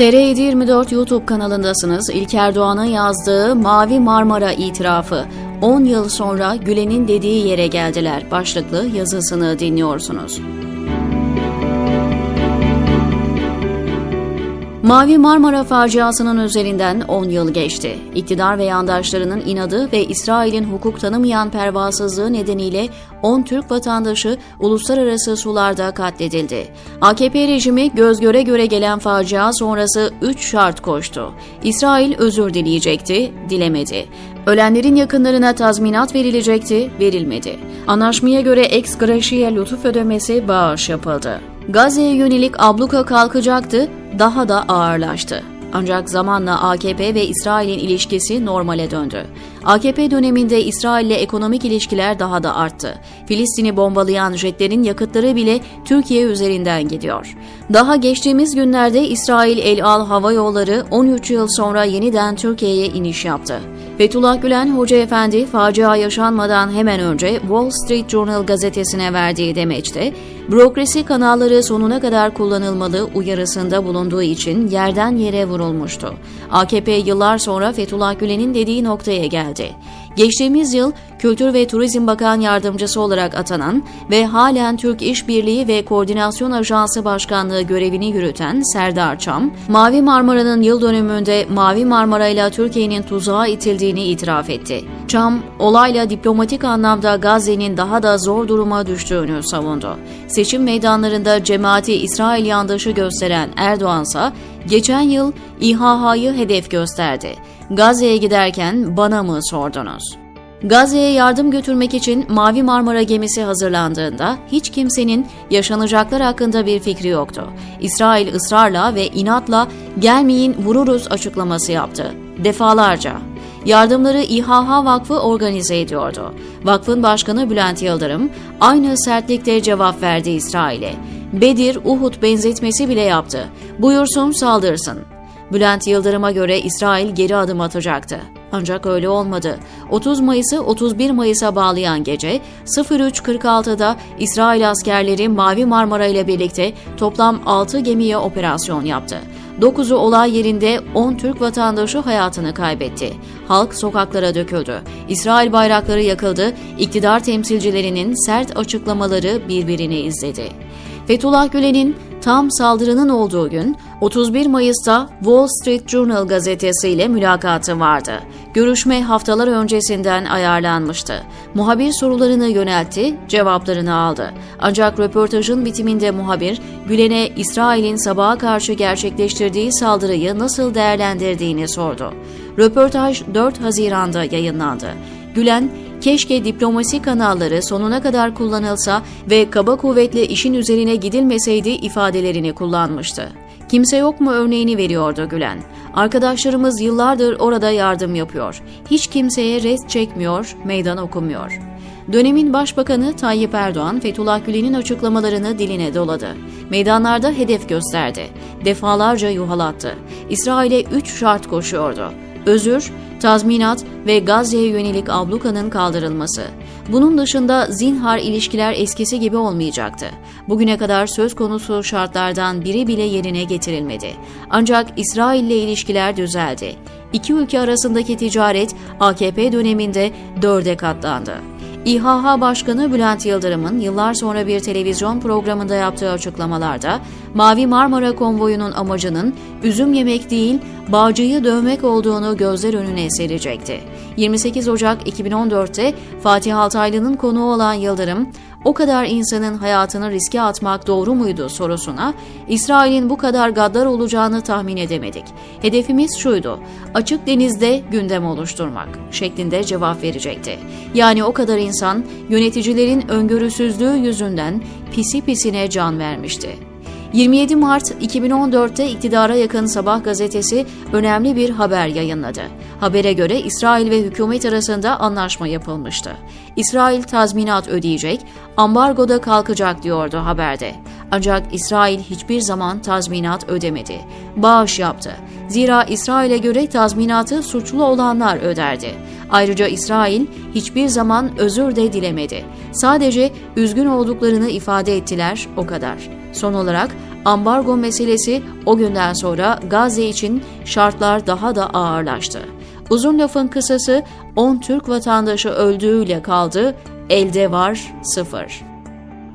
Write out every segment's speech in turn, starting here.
TR724 YouTube kanalındasınız. İlker Doğan'ın yazdığı Mavi Marmara itirafı. 10 yıl sonra Gülen'in dediği yere geldiler başlıklı yazısını dinliyorsunuz. Mavi Marmara faciasının üzerinden 10 yıl geçti. İktidar ve yandaşlarının inadı ve İsrail'in hukuk tanımayan pervasızlığı nedeniyle 10 Türk vatandaşı uluslararası sularda katledildi. AKP rejimi göz göre göre gelen facia sonrası 3 şart koştu. İsrail özür dileyecekti, dilemedi. Ölenlerin yakınlarına tazminat verilecekti, verilmedi. Anlaşmaya göre ex gratia lütuf ödemesi bağış yapıldı. Gazze'ye yönelik abluka kalkacaktı, daha da ağırlaştı. Ancak zamanla AKP ve İsrail'in ilişkisi normale döndü. AKP döneminde İsrail ile ekonomik ilişkiler daha da arttı. Filistin'i bombalayan jetlerin yakıtları bile Türkiye üzerinden gidiyor. Daha geçtiğimiz günlerde İsrail El Al Hava Yolları 13 yıl sonra yeniden Türkiye'ye iniş yaptı. Fethullah Gülen Hoca Efendi facia yaşanmadan hemen önce Wall Street Journal gazetesine verdiği demeçte, bürokrasi kanalları sonuna kadar kullanılmalı uyarısında bulunduğu için yerden yere vurulmuştu. AKP yıllar sonra Fethullah Gülen'in dediği noktaya geldi. Geçtiğimiz yıl Kültür ve Turizm Bakan Yardımcısı olarak atanan ve halen Türk İşbirliği ve Koordinasyon Ajansı Başkanlığı görevini yürüten Serdar Çam, Mavi Marmara'nın yıl dönümünde Mavi Marmara ile Türkiye'nin tuzağa itildiğini itiraf etti. Çam, olayla diplomatik anlamda Gazze'nin daha da zor duruma düştüğünü savundu. Seçim meydanlarında cemaati İsrail yandaşı gösteren Erdoğansa, geçen yıl İHH'yı hedef gösterdi. Gazze'ye giderken bana mı sordunuz? Gazze'ye yardım götürmek için Mavi Marmara gemisi hazırlandığında hiç kimsenin yaşanacaklar hakkında bir fikri yoktu. İsrail ısrarla ve inatla gelmeyin vururuz açıklaması yaptı. Defalarca. Yardımları İHH Vakfı organize ediyordu. Vakfın başkanı Bülent Yıldırım aynı sertlikte cevap verdi İsrail'e. Bedir, Uhud benzetmesi bile yaptı. Buyursun saldırsın. Bülent Yıldırım'a göre İsrail geri adım atacaktı. Ancak öyle olmadı. 30 Mayıs'ı 31 Mayıs'a bağlayan gece 03.46'da İsrail askerleri Mavi Marmara ile birlikte toplam 6 gemiye operasyon yaptı. 9'u olay yerinde 10 Türk vatandaşı hayatını kaybetti. Halk sokaklara döküldü. İsrail bayrakları yakıldı. İktidar temsilcilerinin sert açıklamaları birbirini izledi. Fethullah Gülen'in tam saldırının olduğu gün 31 Mayıs'ta Wall Street Journal gazetesiyle mülakatı vardı. Görüşme haftalar öncesinden ayarlanmıştı. Muhabir sorularını yöneltti, cevaplarını aldı. Ancak röportajın bitiminde muhabir, Gülen'e İsrail'in sabaha karşı gerçekleştirdiği saldırıyı nasıl değerlendirdiğini sordu. Röportaj 4 Haziran'da yayınlandı. Gülen, keşke diplomasi kanalları sonuna kadar kullanılsa ve kaba kuvvetle işin üzerine gidilmeseydi ifadelerini kullanmıştı. Kimse yok mu örneğini veriyordu Gülen. Arkadaşlarımız yıllardır orada yardım yapıyor. Hiç kimseye rest çekmiyor, meydan okumuyor. Dönemin Başbakanı Tayyip Erdoğan, Fethullah Gülen'in açıklamalarını diline doladı. Meydanlarda hedef gösterdi. Defalarca yuhalattı. İsrail'e üç şart koşuyordu. Özür, tazminat ve Gazze'ye yönelik ablukanın kaldırılması. Bunun dışında zinhar ilişkiler eskisi gibi olmayacaktı. Bugüne kadar söz konusu şartlardan biri bile yerine getirilmedi. Ancak İsrail ile ilişkiler düzeldi. İki ülke arasındaki ticaret AKP döneminde dörde katlandı. İHH Başkanı Bülent Yıldırım'ın yıllar sonra bir televizyon programında yaptığı açıklamalarda Mavi Marmara konvoyunun amacının üzüm yemek değil, bağcıyı dövmek olduğunu gözler önüne serecekti. 28 Ocak 2014'te Fatih Altaylı'nın konuğu olan Yıldırım, o kadar insanın hayatını riske atmak doğru muydu sorusuna, İsrail'in bu kadar gaddar olacağını tahmin edemedik. Hedefimiz şuydu, açık denizde gündem oluşturmak şeklinde cevap verecekti. Yani o kadar insan yöneticilerin öngörüsüzlüğü yüzünden pisi pisine can vermişti. 27 Mart 2014'te iktidara yakın Sabah gazetesi önemli bir haber yayınladı. Habere göre İsrail ve hükümet arasında anlaşma yapılmıştı. İsrail tazminat ödeyecek, ambargoda kalkacak diyordu haberde. Ancak İsrail hiçbir zaman tazminat ödemedi. Bağış yaptı. Zira İsrail'e göre tazminatı suçlu olanlar öderdi. Ayrıca İsrail hiçbir zaman özür de dilemedi. Sadece üzgün olduklarını ifade ettiler o kadar. Son olarak ambargo meselesi o günden sonra Gazze için şartlar daha da ağırlaştı. Uzun lafın kısası 10 Türk vatandaşı öldüğüyle kaldı, elde var sıfır.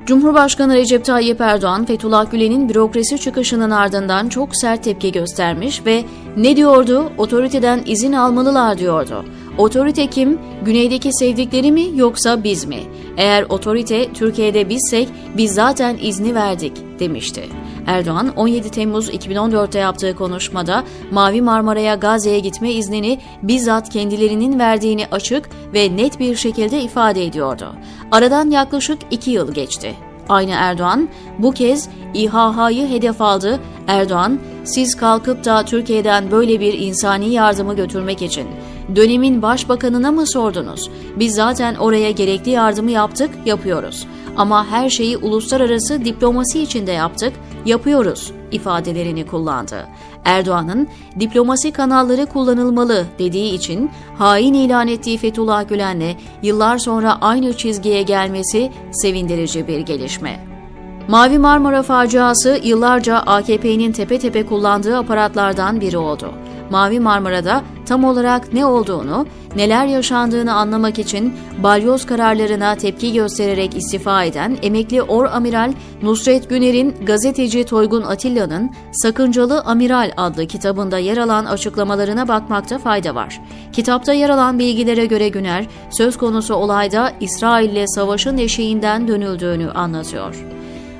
Cumhurbaşkanı Recep Tayyip Erdoğan, Fethullah Gülen'in bürokrasi çıkışının ardından çok sert tepki göstermiş ve ne diyordu? Otoriteden izin almalılar diyordu. Otorite kim? Güneydeki sevdikleri mi yoksa biz mi? Eğer otorite Türkiye'de bizsek biz zaten izni verdik demişti. Erdoğan 17 Temmuz 2014'te yaptığı konuşmada Mavi Marmara'ya Gazze'ye gitme iznini bizzat kendilerinin verdiğini açık ve net bir şekilde ifade ediyordu. Aradan yaklaşık iki yıl geçti. Aynı Erdoğan bu kez İHH'yı hedef aldı. Erdoğan, siz kalkıp da Türkiye'den böyle bir insani yardımı götürmek için dönemin başbakanına mı sordunuz? Biz zaten oraya gerekli yardımı yaptık, yapıyoruz. Ama her şeyi uluslararası diplomasi içinde yaptık, yapıyoruz ifadelerini kullandı. Erdoğan'ın diplomasi kanalları kullanılmalı dediği için hain ilan ettiği Fethullah Gülen'le yıllar sonra aynı çizgiye gelmesi sevindirici bir gelişme. Mavi Marmara faciası yıllarca AKP'nin tepe tepe kullandığı aparatlardan biri oldu. Mavi Marmara'da tam olarak ne olduğunu, neler yaşandığını anlamak için balyoz kararlarına tepki göstererek istifa eden emekli Or Amiral Nusret Güner'in gazeteci Toygun Atilla'nın Sakıncalı Amiral adlı kitabında yer alan açıklamalarına bakmakta fayda var. Kitapta yer alan bilgilere göre Güner, söz konusu olayda İsrail ile savaşın eşiğinden dönüldüğünü anlatıyor.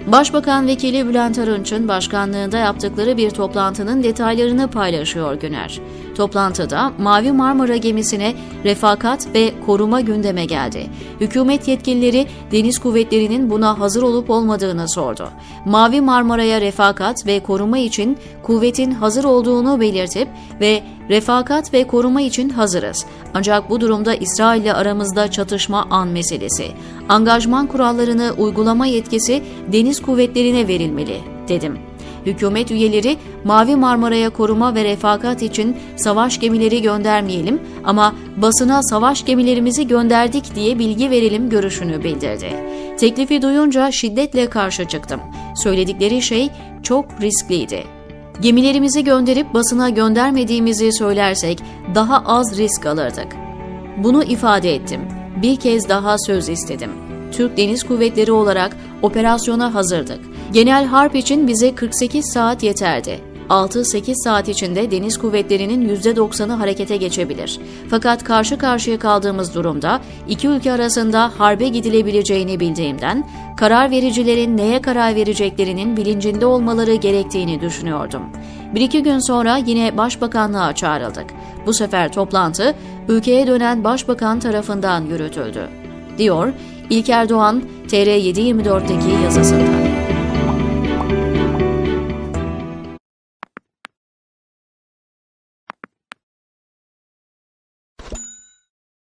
Başbakan Vekili Bülent Arınç'ın başkanlığında yaptıkları bir toplantının detaylarını paylaşıyor Güner. Toplantıda Mavi Marmara gemisine refakat ve koruma gündeme geldi. Hükümet yetkilileri deniz kuvvetlerinin buna hazır olup olmadığını sordu. Mavi Marmara'ya refakat ve koruma için kuvvetin hazır olduğunu belirtip ve refakat ve koruma için hazırız. Ancak bu durumda İsrail ile aramızda çatışma an meselesi. Angajman kurallarını uygulama yetkisi deniz kuvvetlerine verilmeli, dedim. Hükümet üyeleri Mavi Marmara'ya koruma ve refakat için savaş gemileri göndermeyelim ama basına savaş gemilerimizi gönderdik diye bilgi verelim görüşünü bildirdi. Teklifi duyunca şiddetle karşı çıktım. Söyledikleri şey çok riskliydi. Gemilerimizi gönderip basına göndermediğimizi söylersek daha az risk alırdık. Bunu ifade ettim. Bir kez daha söz istedim. Türk Deniz Kuvvetleri olarak operasyona hazırdık. Genel harp için bize 48 saat yeterdi. 6-8 saat içinde deniz kuvvetlerinin %90'ı harekete geçebilir. Fakat karşı karşıya kaldığımız durumda iki ülke arasında harbe gidilebileceğini bildiğimden karar vericilerin neye karar vereceklerinin bilincinde olmaları gerektiğini düşünüyordum. Bir iki gün sonra yine başbakanlığa çağrıldık. Bu sefer toplantı ülkeye dönen başbakan tarafından yürütüldü. Diyor İlker Doğan TR724'deki yazısında.